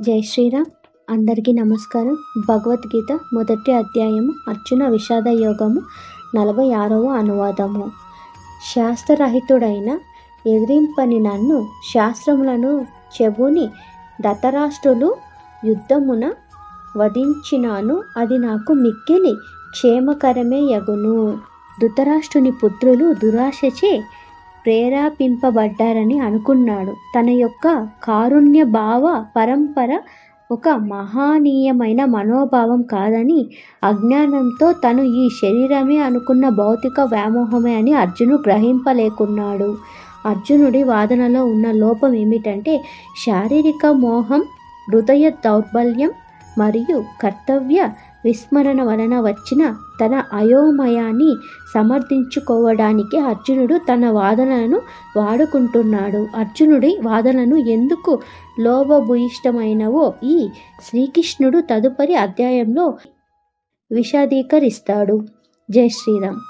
జై శ్రీరామ్. అందరికీ నమస్కారం. భగవద్గీత మొదటి అధ్యాయము అర్జున విషాద యోగము నలభై ఆరవ అనువాదము. శాస్త్రరహితుడైన ఎదిరింపని నన్ను శాస్త్రములను చెబుని దతరాష్ట్రులు యుద్ధమున వధించినాను అది నాకు మిక్కిలి క్షేమకరమే యగును. ధృతరాష్ట్రుని పుత్రులు దురాశచే ప్రేరేపింపబడ్డారని అనుకున్నాడు. తన యొక్క కారుణ్య భావ పరంపర ఒక మహనీయమైన మనోభావం కాదని అజ్ఞానంతో తను ఈ శరీరమే అనుకున్న భౌతిక వ్యామోహమే అని అర్జును గ్రహింపలేకున్నాడు. అర్జునుడి వాదనలో ఉన్న లోపం ఏమిటంటే శారీరక మోహం హృదయ దౌర్బల్యం మరియు కర్తవ్య విస్మరణ వలన వచ్చిన తన అయోమయాన్ని సమర్థించుకోవడానికి అర్జునుడు తన వాదనలను వాడుకుంటున్నాడు. అర్జునుడి వాదనను ఎందుకు లోభభూయిష్టమైనవో ఈ శ్రీకృష్ణుడు తదుపరి అధ్యాయంలో విషాదీకరిస్తాడు జై శ్రీరామ్.